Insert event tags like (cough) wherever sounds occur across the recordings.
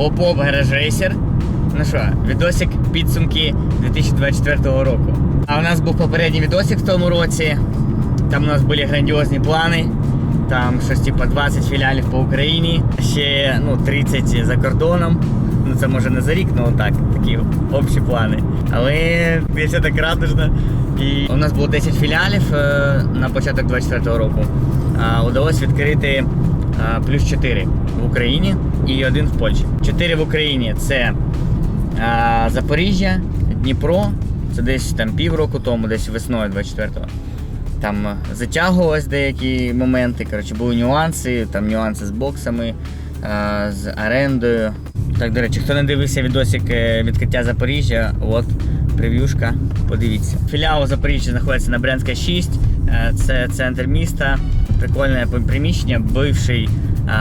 ОПОП Гараж Рейсер. Ну що, відосик підсумки 2024 року. А у нас був попередній відосик в тому році. Там у нас були грандіозні плани. Там щось типу 20 філіалів по Україні, ще ну, 30 за кордоном. Ну це може не за рік, ну так, такі общі плани. Але я все так радужно. І у нас було 10 філіалів е, на початок 24 року. А, удалось відкрити плюс 4 в Україні і один в Польщі. 4 в Україні це Запоріжжя, Дніпро. Це десь там півроку тому, десь весною 24-го. Там затягувалось деякі моменти, коротше, були нюанси, там нюанси з боксами, з орендою. Так, до речі, хто не дивився відосик е, відкриття Запоріжжя, от прев'юшка, подивіться. Філіал Запоріжжя знаходиться на Брянська 6, е, це центр міста, прикольне приміщення, бивший е,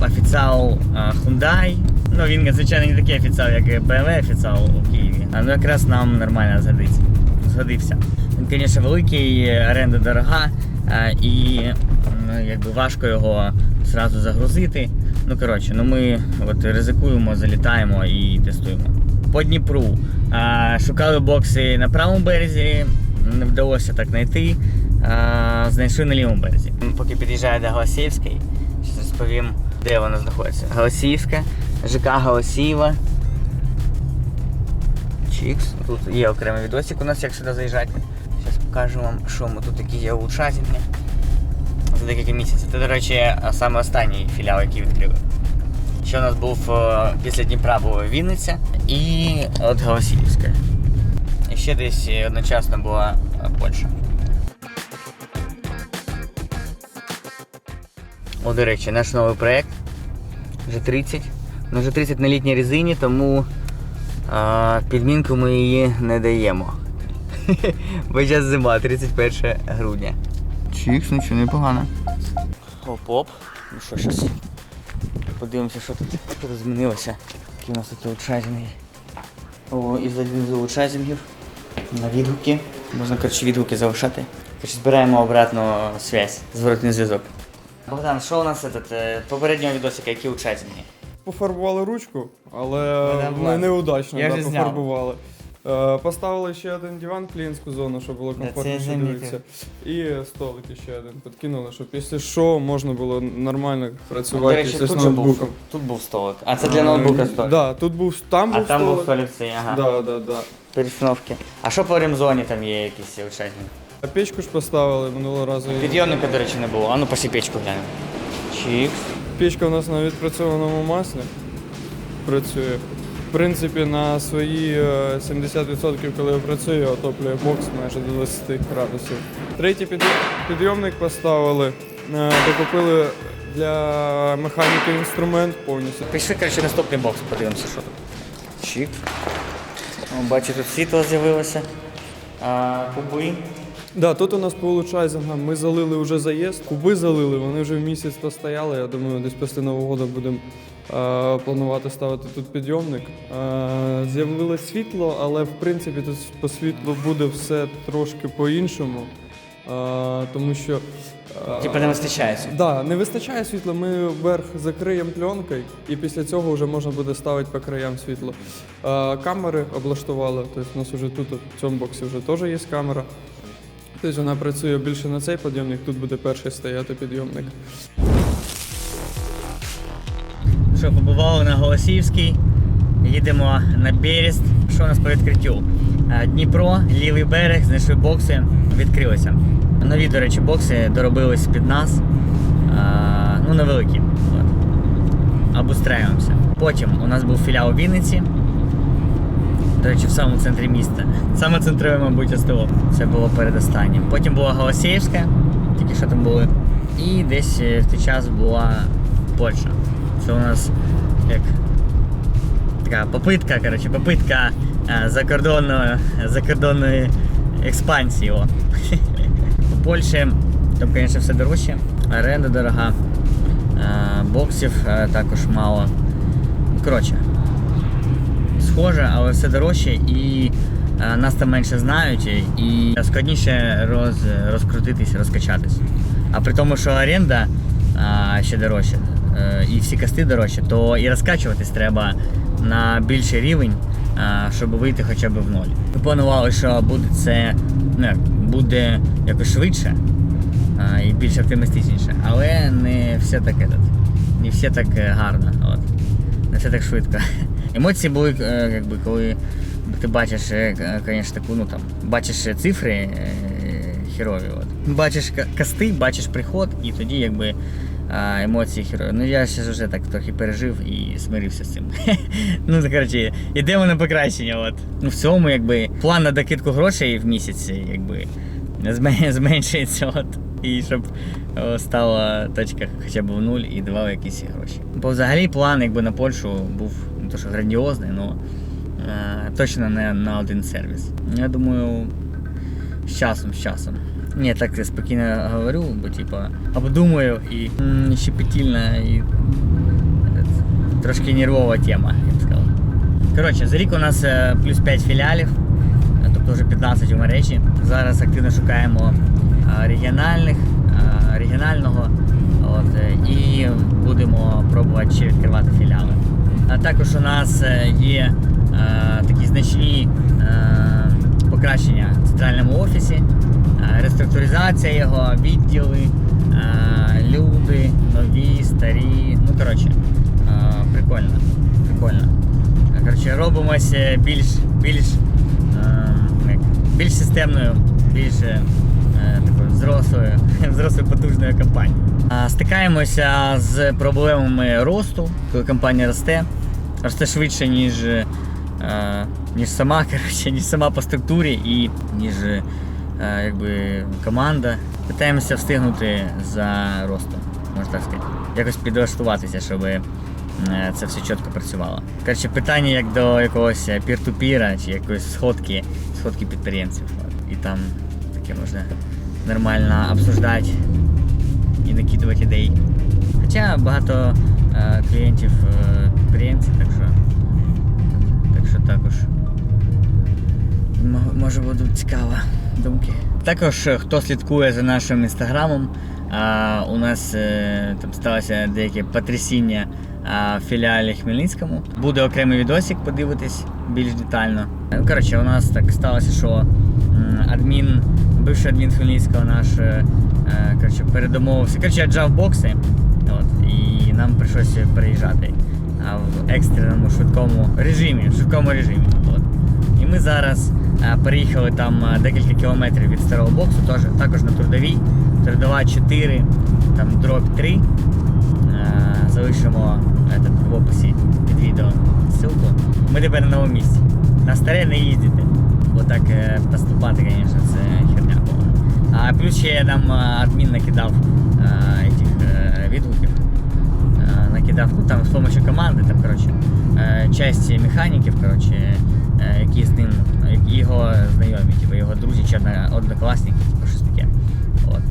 офіціал е, Hyundai. Ну він, звичайно, не такий офіціал, як BMW офіціал у Києві. А ну якраз нам нормально згодиться. Згодився. Він, звісно, великий, оренда дорога, а, і ну, якби важко його зразу загрузити. Ну, коротше, ну ми от ризикуємо, залітаємо і тестуємо. По Дніпру а, шукали бокси на правому березі, не вдалося так знайти. Знайшли на лівому березі. Поки під'їжджаю до Голосіївської, розповім, де вона знаходиться. Голосіївська, ЖК Голосіїва. Чікс. Тут є окремий відосик у нас, як сюди заїжджати. Зараз покажу вам, що ми тут такі є улучшательні. За декілька місяців. Це, до речі, саме останній філіал, який відкрили. Ще у нас був е, після Дніпра була Вінниця і от Голосіївська. І ще десь одночасно була е, Польща. О, до речі, наш новий проєкт. Вже 30. Ну, вже 30 на літній резині, тому а, підмінку ми її не даємо. (laughs) Бо зараз зима, 31 грудня. Чікс, ну що, непогано. Оп-оп. Ну що, зараз подивимося, що тут, тут змінилося. Який у нас тут улучшайзинги. О, із один з улучшайзингів на відгуки. Можна, коротше, відгуки залишати. Коротше, збираємо обратно зв'язь, зворотний зв'язок. Богдан, що у нас этот, е, попереднього відосика, які улучшайзинги? Пофарбували ручку, але ми ладно. неудачно Я да, вже зняв. пофарбували. Е, Поставили ще один диван, клієнтську зону, щоб було це я комфортніше замітив. дивитися. І столик ще один підкинули, щоб якщо що, можна було нормально працювати якщо з тут же був, тут був столик. А це для ноутбука Е, столик. Да, тут був там а був там був столик. столик цей, ага. Да, да, да. Перестановки. А що по ремзоні там є якісь? А печку ж поставили минулого разу. Підйомника, до речі, не було. А ну посі печку глянемо. Чікс. Печка у нас на відпрацьованому маслі працює. В принципі, на свої е, 70%, коли працює, отоплює бокс майже до 20 градусів. Третій підйом- підйомник поставили, е, докупили для механіки інструмент повністю. Пішли, коротше, наступний бокс, подивимося, що тут. Чікс. О, бачу, тут світло з'явилося. А, куби. Да, тут у нас по улучшайзингам ми залили вже заїзд, куби залили, вони вже місяць то стояли. Я думаю, десь після Нового року будемо е, планувати ставити тут підйомник. Е, з'явилось світло, але в принципі тут по світлу буде все трошки по-іншому. Е, тому що. е, Типа не вистачає. світла. Да, не вистачає світла, ми верх закриємо пленкою, і після цього вже можна буде ставити по краям світло. Е, камери облаштували, тобто у нас вже тут, в цьому боксі вже теж є камера. Тобто вона працює більше на цей підйомник, тут буде перший стояти підйомник. Що, побували на Голосіївській, їдемо на Берест. Що у нас по відкриттю? Дніпро, лівий берег, знайшли бокси, відкрилися. Нові, до речі, бокси доробились під нас. Ну, невеликі. От. Обустраюємося. Потім у нас був філіал у Вінниці. До речі, в самому центрі міста. Саме центрове, мабуть, СТО. Це було передостаннім. Потім була Голосіївська, тільки що там були. І десь е, в той час була Польща. Це у нас як така попитка, коротше, попитка е, закордонної, закордонної експансії. О. (laughs) У Польщі там, звісно, все дорожче, оренда дорога, е, боксів е, також мало. Коротше, схоже, але все дорожче і е, нас там менше знають, і складніше роз, розкрутитись, розкачатись. А при тому, що оренда ще дорожча. е, і всі касти дорожчі, то і розкачуватись треба на більший рівень, щоб вийти хоча б в ноль. Ми планували, що буде це ну, буде якось швидше і більш оптимістичніше. Але не все так не все так е, гарно. От. Не все так швидко. Емоції були, е, якби, коли ти бачиш, е, к- конечно, таку, ну там, бачиш е, цифри е, херові. От. Бачиш касти, бачиш приход, і тоді якби. а, Емоції херові. Ну я ще вже так трохи пережив і смирився з цим. (laughs) ну, коротше, йдемо на покращення. От. Ну, в цілому, якби, план на докидку грошей в місяць, якби, зменшується. От. І щоб стала точка хоча б в нуль і давали якісь гроші. Бо взагалі план якби на Польщу був що грандіозний, але е, точно не на один сервіс. Я думаю, з часом, з часом. Ні, так я спокійно говорю, бо типа обдумую і щепетільна і е, трошки нервова тема, я б сказав. Коротше, за рік у нас е, плюс 5 філіалів, е, тобто вже 15 у мережі. Зараз активно шукаємо регіональних, регіонального от, і будемо пробувати ще відкривати філіали. А також у нас е, є е, такі значні е, покращення в центральному офісі, реструктуризація його, відділи, люди, нові, старі. Ну, коротше, прикольно. Прикольно. Коротше, робимося більш, більш, більш системною, більш такою взрослою, (laughs) взрослою потужною компанією. Стикаємося з проблемами росту, коли компанія росте. Росте швидше, ніж, е, ніж сама, (laughs) коротше, ніж сама по структурі і ніж е, якби, команда. Питаємося встигнути за ростом, можна так сказати. Якось підлаштуватися, щоб е, це все чітко працювало. Коротше, питання як до якогось пір-ту-піра чи якоїсь сходки, сходки підприємців. І там таке можна нормально обсуждати і накидувати ідей. Хоча багато е, клієнтів е, підприємці, так що, так що також може будуть цікаві думки. Також е, хто слідкує за нашим інстаграмом, а, у нас е, там сталося деяке потрясіння а, в філіалі Хмельницькому. Буде окремий відосик, подивитись більш детально. Е, Коротше, у нас так сталося, що адмін, бивший адмін Хмельницького наш е, е, коротше, передомовився. Коротше, я джав бокси, от, і нам прийшлося переїжджати в екстреному швидкому режимі, швидкому режимі. От. І ми зараз е, переїхали там декілька кілометрів від старого боксу, тож, також на трудовій. Трудова 4, там дроб 3. Е, залишимо этот, в описі під відео ссылку. Ми тепер на новому місці. На старе не їздити. Бо так е, поступати, звісно, це. А плюс ще нам е, адмін накидав е, этих, е, відгуків. Е, накидав, ну там з допомогою команди, там, коротше, е, часть механіків, коротше, е, які з ним, його знайомі, типу, його друзі чи однокласники, типу, щось таке. От.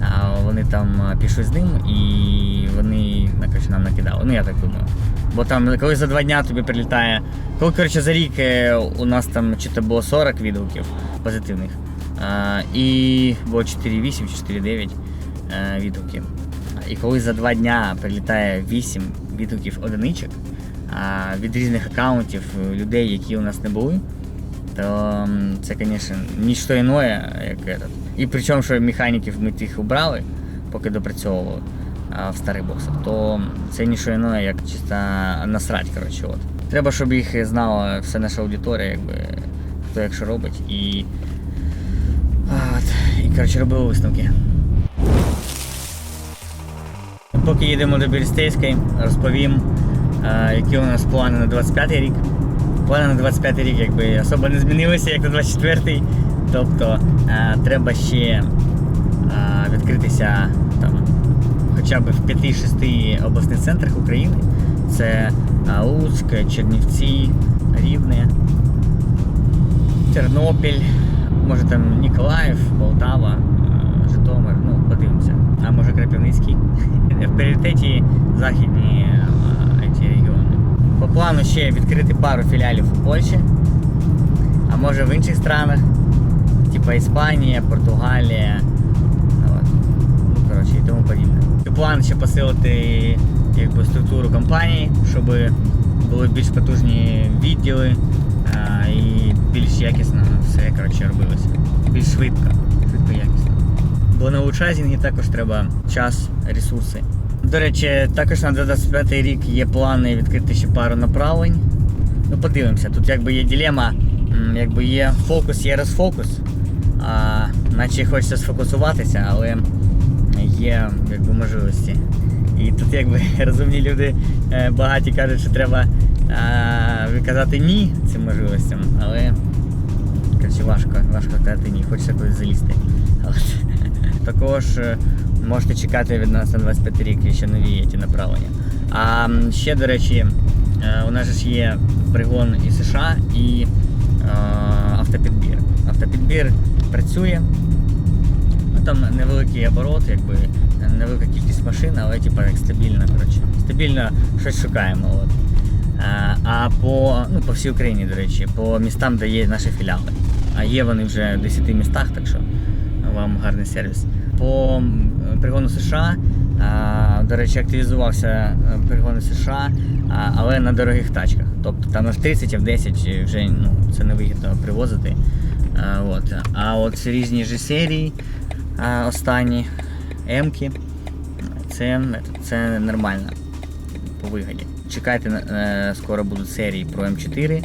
А вони там е, пішли з ним і вони коротше, нам накидали. Ну я так думаю. Бо там, коли за два дня тобі прилітає. Коли коротше, за рік е, у нас там чи то було 40 відгуків позитивних. І було 4,8 чи 4,9 е, відгуків. І коли за два дня прилітає 8 відгуків одиничок від різних аккаунтів е, людей, які у нас не були, то це, звісно, ніщо іное, як этот. І причому, що механіків ми тих убрали, поки допрацьовували в старих боксах, то це ніщо іное, як чисто насрать, коротше. От. Треба, щоб їх знала вся наша аудиторія, якби, хто як що робить. І коротше, робили висновки. Поки їдемо до Бірстейської, розповім, е, які у нас плани на 25 рік. Плани на 25 рік якби особо не змінилися, як на 24-й. Тобто е, треба ще е, відкритися там, хоча б в 5-6 обласних центрах України. Це Луцьк, Чернівці, Рівне, Тернопіль, може там Ніколаїв, Полтава, е, Житомир, ну, подивимося. А може Крапівницький. (laughs) В пріоритеті західні е, ці регіони. По плану ще відкрити пару філіалів в Польщі, а може в інших странах, типа Іспанія, Португалія. Ну, коротше, і тому подібне. І план ще посилити якби, архітектуру компанії, щоб були більш потужні відділи а, і більш якісно все коротше, робилося. Більш швидко, швидко якісно. Бо на аутчайзінгі також треба час, ресурси. До речі, також на 25 рік є плани відкрити ще пару направлень. Ну, подивимося, тут якби є дилема, якби є фокус, є розфокус. А, наче хочеться сфокусуватися, але є якби можливості. І тут якби (laughs) розумні люди е, багаті кажуть, що треба виказати ні цим можливостям, але коротше, важко, важко казати ні, хочеться кудись залізти. Також е, можете чекати від нас на 25 рік ще нові ті направлення. А ще, до речі, е, у нас ж є пригон і США і е, автопідбір. Автопідбір працює. Ну, там невеликий оборот, якби невелика кількість машин, але типа як стабільно, коротше. Стабільно щось шукаємо. От. А, а по, ну, по всій Україні, до речі, по містам, де є наші філіали. А є вони вже в 10 містах, так що вам гарний сервіс. По пригону США, до речі, активізувався е, пригони США, але на дорогих тачках. Тобто там в 30, а в 10 вже ну, це не вигідно привозити. А, от. а от різні ж серії останні М-ки, це, це нормально по вигоді. Чекайте, е, скоро будуть серії про М4,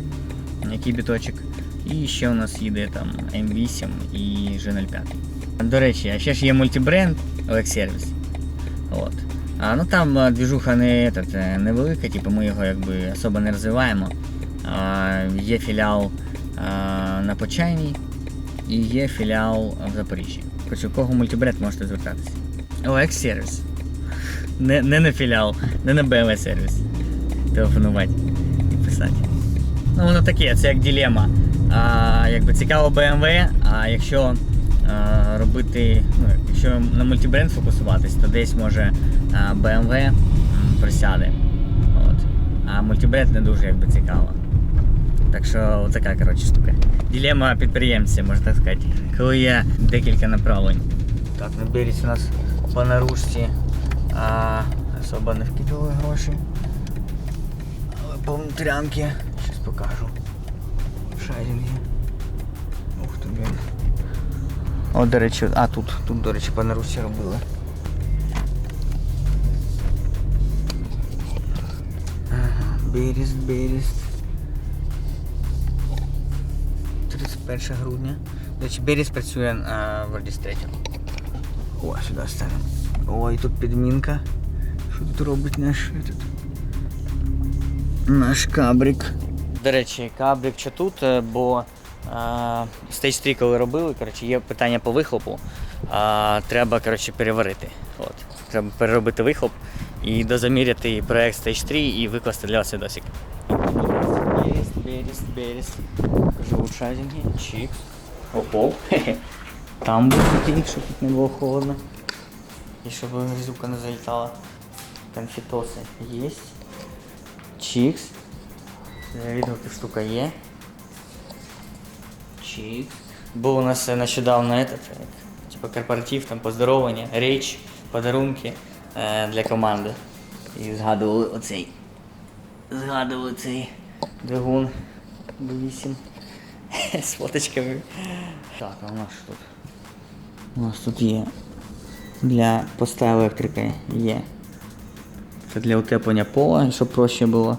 який біточок. І ще у нас їде там М8 і G05. До речі, а ще ж є мультибренд Service. От. А, ну там а, двіжуха не, этот, е, невелика, типу ми його якби особо не розвиваємо. А, є філіал а, на Почайній і є філіал в Запоріжжі. Хоч у кого мультибренд можете звертатися. OX Service. Не, не на філіал, не на BMW сервіс. Телефонувати і писати. Ну, воно таке, це як дилема. А, якби цікаво BMW, а якщо а, робити, ну, якщо на мультибренд фокусуватись, то десь може а, BMW присяде. От. А мультибренд не дуже якби цікаво. Так що така коротше штука. Дилема підприємця, можна так сказати. Коли є декілька направлень. Так, на березі у нас по наружці а, особо не вкидали гроші. По внутрянки. Щас покажу. Шайдинги. Ух ти, блін. О, до речі, а тут, тут, до речі, по наружці робили. Ага, Берест, Берест. 31 грудня. До речі, Берест працює а, в реєстраторі. О, сюди ставимо. Ой, тут підмінка. Що тут робить наш этот? Наш кабрик. До речі, кабрик що тут, е, бо Stage 3 коли робили, коротше, є питання по вихлопу. А, треба коротше, переварити. От. Треба переробити вихлоп і дозаміряти проект Stage 3 і викласти для вас відосик. Берест, берест, берест. Живуть шайзинги. Чікс. Опоп. (laughs) Там був такий, щоб тут не було холодно. І щоб грязюка не залітала. Конфетоси є. Чікс. Відгуки штука є. Чікс. Був у нас е, нещодавно этот, як, типа корпоратив, там поздоровлення, річ, подарунки е, для команди. І згадували оцей. Згадували цей двигун B8 (laughs) з фоточками. Так, а у нас що тут? У нас тут є для поста електрики є. Це для утеплення пола, щоб проще було.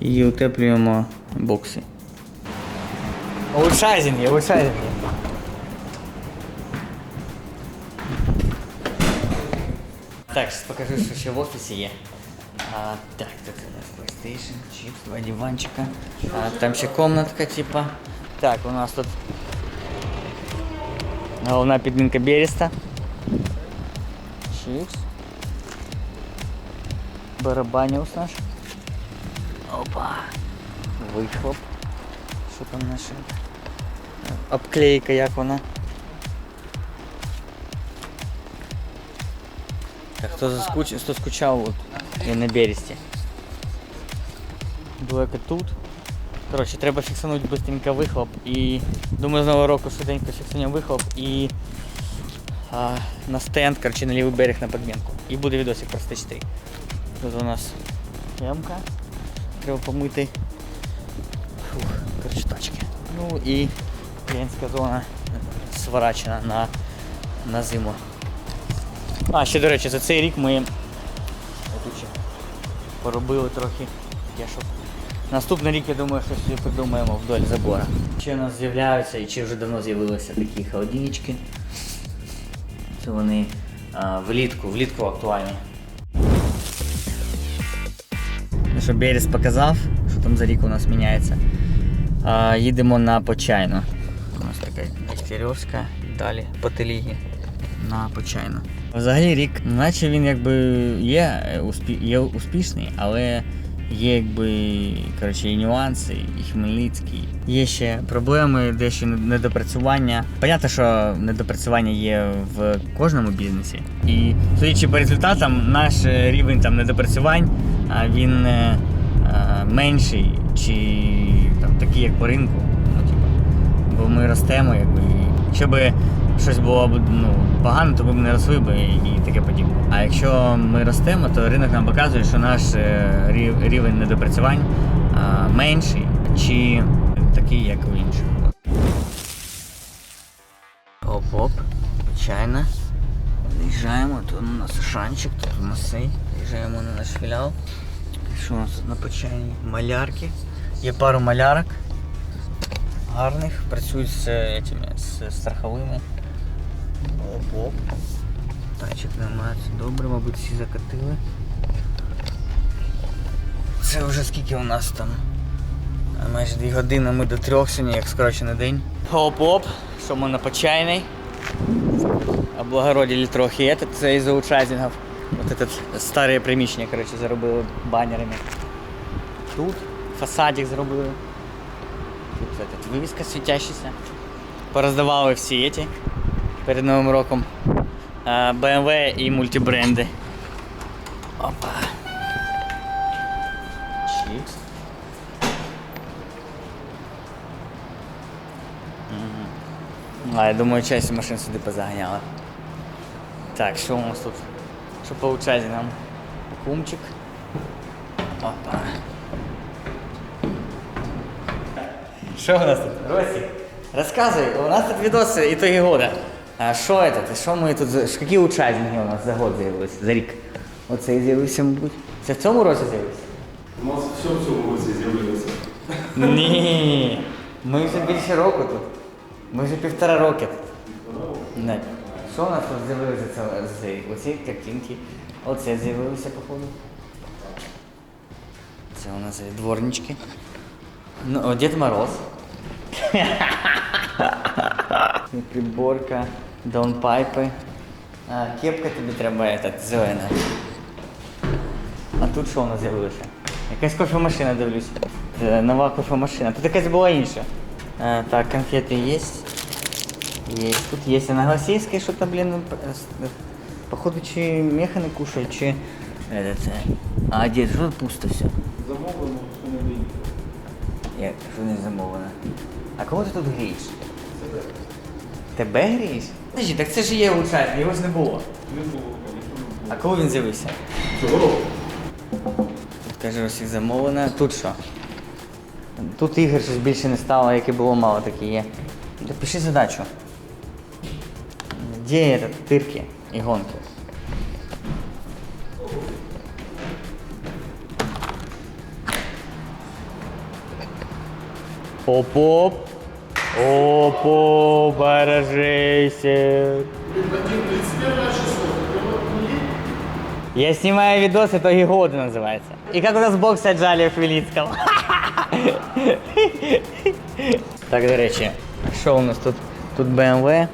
І утеплюємо бокси. Улучшайзинги, улучшайзинги. Так, зараз покажу, що ще в офісі є. А, так, тут у нас PlayStation, чипс, два диванчика. А, там ще комнатка, типа. Так, у нас тут головна підмінка Береста. Чипс. Барабаніус наш. Опа. Вихлоп. Що там наше? Обклейка як вона. Так, хто заскуч... хто скучав от, я на бересті. Блека тут. Коротше, треба фіксанути быстренько вихлоп і думаю з нового року швиденько фіксуємо вихлоп і а, на стенд, коротше, на лівий берег на подмінку. І буде відосик про 3. Тут у нас Ямка. Треба помити. Фух, коротше, тачки. Ну і клієнтська зона сворачена на, на зиму. А, ще, до речі, за цей рік ми отут ще поробили трохи. Щоб Наступний рік, я думаю, щось придумаємо вдоль забора. Ще у нас з'являються і чи вже давно з'явилися такі холодильнички. Це вони а, влітку, влітку актуальні. Що, Беріс показав, що там за рік у нас міняється. А, їдемо на Почайну. У нас така Дегтярьовська, далі по Телігі на Почайну. Взагалі рік, наче він якби є, е, є успішний, але є якби коротше, нюанси, і Хмельницький. Є ще проблеми, дещо недопрацювання. Понятно, що недопрацювання є в кожному бізнесі. І судячи по результатам, наш е, рівень там недопрацювань він е, е, менший, чи там такий, як по ринку. Ну, типу, бо ми ростемо, якби. і Якщо би щось було б ну, погано, то ми б не росли би і таке подібне. А якщо ми ростемо, то ринок нам показує, що наш е, рівень недопрацювань менший чи такий, як у інших. Оп-оп, звичайно. Заїжджаємо, тут у нас шанчик, тут у нас цей. Заїжджаємо на наш філіал. Що у нас на почайні? Малярки. Є пару малярок гарних, працюють з, этими, з страховими. Оп-оп. Тачок немає, це добре, мабуть, всі закатили. Це вже скільки у нас там? А, Майже 2 години ми до трьох сьогодні, як скорочений день. Оп-оп, що ми на почайний. Облагородили трохи этот, це із аутшайзингів. Вот этот старе приміщення, коротше, заробили банерами. Тут фасадик зробили. Тут этот, вивіска світящаяся. Пороздавали всі эти перед Новим роком. BMW і мультибренди. Опа. Чікс. А, я думаю, часть машин сюди позаганяла. Так, що у нас тут? Що получається нам? Кумчик. Опа. Що у нас тут? Росик, рассказывай, у нас тут видосы итоги года. А що это? Що ми тут, які учасники у нас за год з'явилися, за рік? Оцей з'явився, мабуть. Це в цьому році з'явився? У нас все в цьому році з'явилося. Ні. Ми вже більше року тут. Ми вже півтора роки тут. Не. Що у нас тут з'явилося за цей? Оці картинки. Оце з'явилося, походу. Це у нас дворнички. Ну, Дед Мороз. (laughs) Приборка, даунпайпи. А, кепка тобі треба этот, зелена. А тут що у нас з'явилося? Якась кофемашина дивлюсь. Е, Нова кофемашина. Тут якась була інша. Е, так, конфети є. Є. Тут є а на Голосейской что-то, блин, п- с- походу, чи меха не кушают, чи... Этот, э, а, дед, що тут пусто все? Замовлено, що не вийде. Як, що не замовлено? А кого ти тут грієш? Тебе грієш? Подожди, так це ж є учасник, його ж не було. Не було, А коли він з'явився? Цього року. Тут каже, усіх замовлено. Тут що? Тут ігор щось більше не стало, як і було мало, такі є. Та пиши задачу. Де этот, тирки і гонки? Оп-оп. Оп-оп, баражейся. Я снимаю видос, итоги года называется. И как у нас бокс отжали в Хмельницком. (laughs) Так, до речі, що у нас тут? Тут BMW,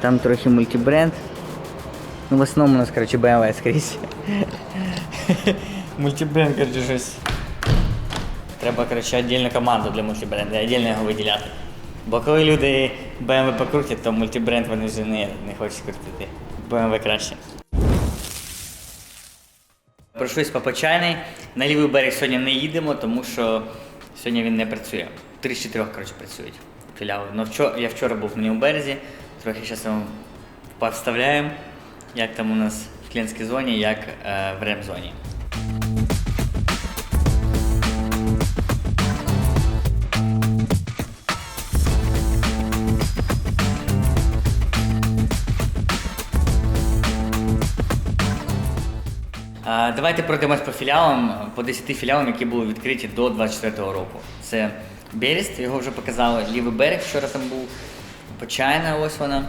там трохи мультибренд. Ну, в основному у нас, короче, BMW скрізь. (laughs) Мультибренд, короче, щось. Треба, короче, віддільну команду для мультибренду, віддільно його виділяти. Бо коли люди BMW покрутять, то мультибренд вони вже не, не хочуть крутити. BMW краще. Пройшлись по Почайній. На лівий берег сьогодні не їдемо, тому що сьогодні він не працює. Три з чотирьох, коротше, працюють філіали. Ну, вчора, я вчора був на лівому березі, трохи зараз вам повставляємо, як там у нас в клієнтській зоні, як е, в ремзоні. Давайте пройдемось по філіалам, по 10 філіалам, які були відкриті до 24-го року. Це Берест, його вже показали, лівий берег вчора там був, Почайна, ось вона.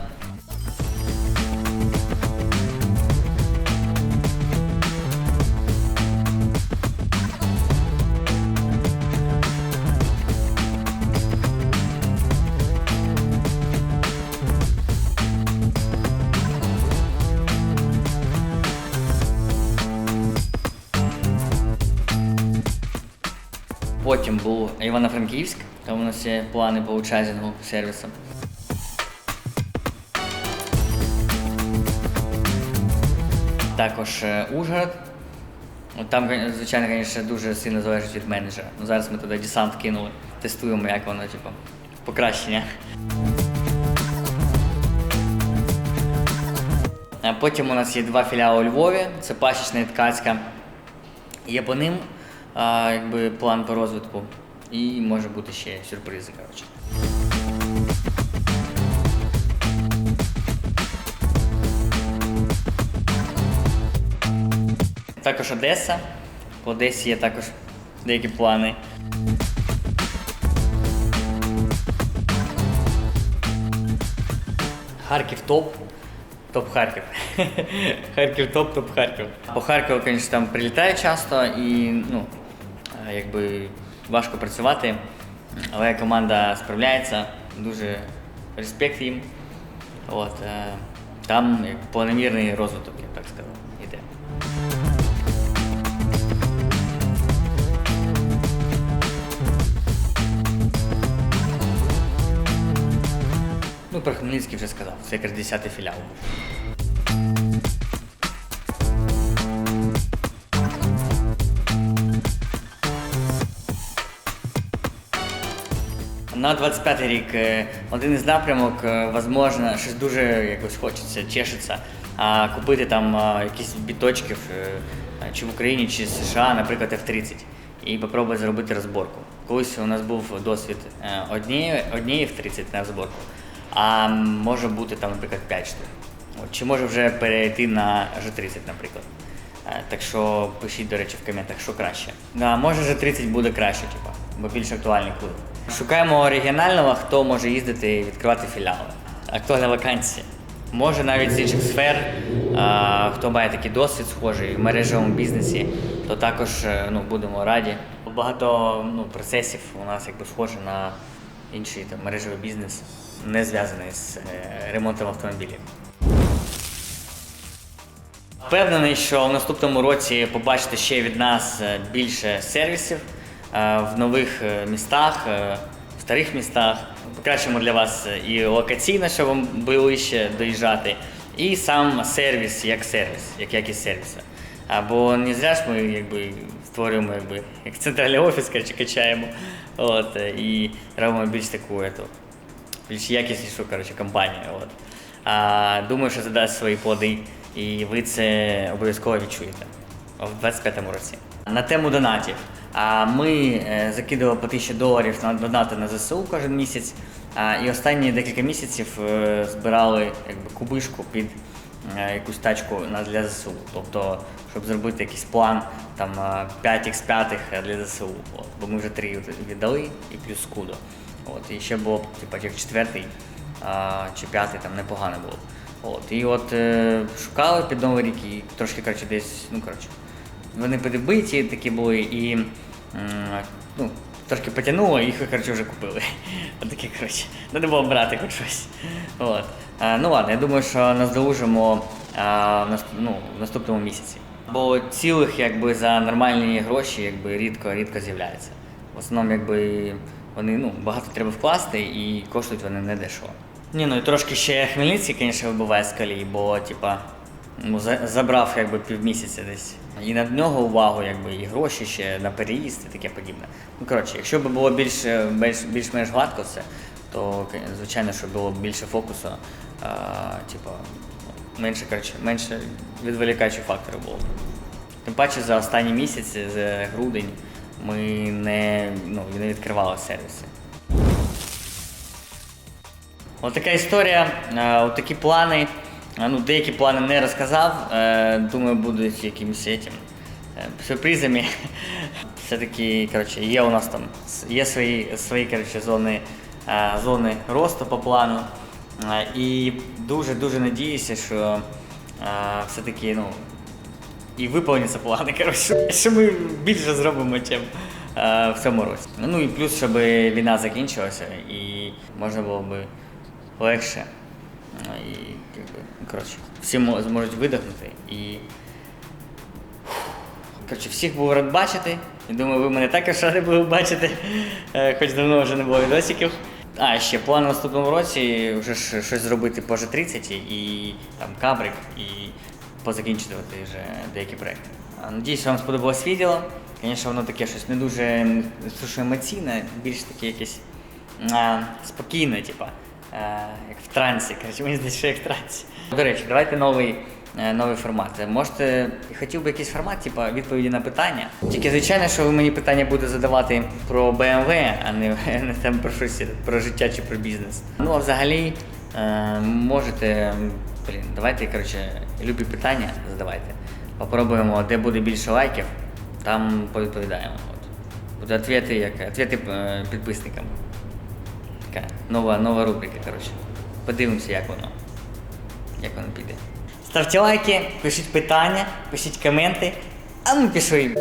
У плани по учайзингу сервісу. Також е, Ужгород. Там, звичайно, звісно, дуже сильно залежить від менеджера. Ну, зараз ми туди десант кинули, тестуємо, як воно, типу, покращення. Потім у нас є два філіали у Львові, це Пасічна і Ткацька. Є по ним якби, план по розвитку. І може бути ще сюрпризи. Коротше. Також Одеса. В Одесі є також деякі плани. Харків топ. Топ Харків. (laughs) Харків топ, топ Харків. По Харкову, звісно, там прилітає часто і ну, якби важко працювати, але команда справляється. Дуже респект їм. От, е, там планомірний розвиток, я так сказав, іде. Ну, про Хмельницький вже сказав, це якраз 10 філіал На 25 рік е, один із напрямок, е, возможно, щось дуже якось хочеться, чешеться, а купити там якісь біточків е, чи в Україні, чи в США, наприклад, F-30, і попробувати зробити розборку. Колись у нас був досвід однієї, однієї F-30 на розборку, а може бути там, наприклад, 5 штук. Чи може вже перейти на G30, наприклад. Так що пишіть, до речі, в коментах, що краще. Да, може вже 30 буде краще, типу, бо більш актуальний клуб. Шукаємо оригінального, хто може їздити і відкривати філіали. Актуальна вакансія. Може навіть з інших сфер, хто має такий досвід схожий в мережевому бізнесі, то також е, ну, будемо раді. Багато ну, процесів у нас якби схожі на інший там, мережевий бізнес, не зв'язаний з е, ремонтом автомобілів. Впевнений, що в наступному році побачите ще від нас е, більше сервісів в нових е, містах, е, в старих містах. Покращимо для вас е, і локаційно, щоб вам ближче доїжджати, і сам сервіс як сервіс, як якість сервісу. Або не зря ж ми якби створюємо якби як центральний офіс, качаємо. От, е, і робимо більш таку ету, більш якіснішу коротше, компанію. От. А, думаю, що це дасть свої плоди, і ви це обов'язково відчуєте в 25-му році. На тему донатів. А ми е, закидували по 1000 доларів на донати на ЗСУ кожен місяць. І останні декілька місяців е, збирали якби, кубишку під е, якусь тачку для ЗСУ. Тобто, щоб зробити якийсь план там 5x5 для ЗСУ. От. Бо ми вже три віддали і плюс скудо. От. І ще було типу, як четвертий чи п'ятий там непогано було. От. І от шукали під Новий рік і трошки коротше, десь, ну коротше, вони підбиті такі були і ну, трошки потягнуло, їх коротше, вже купили. (laughs) От такі, коротше, треба було брати хоч щось. От. А, ну ладно, я думаю, що наздолужимо нас- ну, в наступному місяці. Бо цілих якби, за нормальні гроші якби, рідко, рідко з'являється. В основному, якби вони ну, багато треба вкласти і коштують вони не дешево. Ні, ну і трошки ще Хмельницький, звісно, вибиває з колії, бо типа ну, забрав якби півмісяця десь. І на нього увагу, якби, і гроші ще на переїзд і таке подібне. Ну, коротше, якщо б було більш, більш, більш-менш гладко все, то звичайно, що було б більше фокусу, а, типа, менше, коротше, менше відволікаючих факторів було. Тим паче за останні місяці, за грудень, ми не, ну, не відкривали сервіси. Ось така історія, е, такі плани. Ну, деякі плани не розказав. е, Думаю, будуть якимось этим, е, сюрпризами. (laughs) Все-таки, коротше, є у нас там є свої, свої коротше, зони, е, зони росту по плану. І дуже-дуже надіюся, що все-таки ну, і виповняться плани. (laughs) Коротше, що ми більше зробимо, ніж в цьому році. Ну і плюс, щоб війна закінчилася і можна було би легше. е, І коротше, всі зможуть видихнути. І коротше, всіх був рад бачити. І думаю, ви мене також раді були бачити, е, хоч давно вже не було відосиків. А, ще план в наступному році вже щось зробити по G30 і там кабрик, і позакінчувати вже деякі проекти. Надіюсь, вам сподобалось відео. Звісно, воно таке щось не дуже емоційне, більш таке якесь а, спокійне, типа, як в трансі. Коротше, мені здається, що як в трансі. До речі, давайте новий, е, новий формат. Можете, хотів би якийсь формат, типа відповіді на питання. Тільки звичайно, що ви мені питання будете задавати про BMW, а не, (laughs) не там про щось про життя чи про бізнес. Ну а взагалі е, можете, блін, давайте, коротше, любі питання задавайте. Попробуємо, де буде більше лайків, там повідповідаємо. От. Буде ответи, як е, підписникам. Така нова, нова рубрика, коротше. Подивимося, як воно. Як воно піде. Ставте лайки, пишіть питання, пишіть коменти, а ми пішли. їм.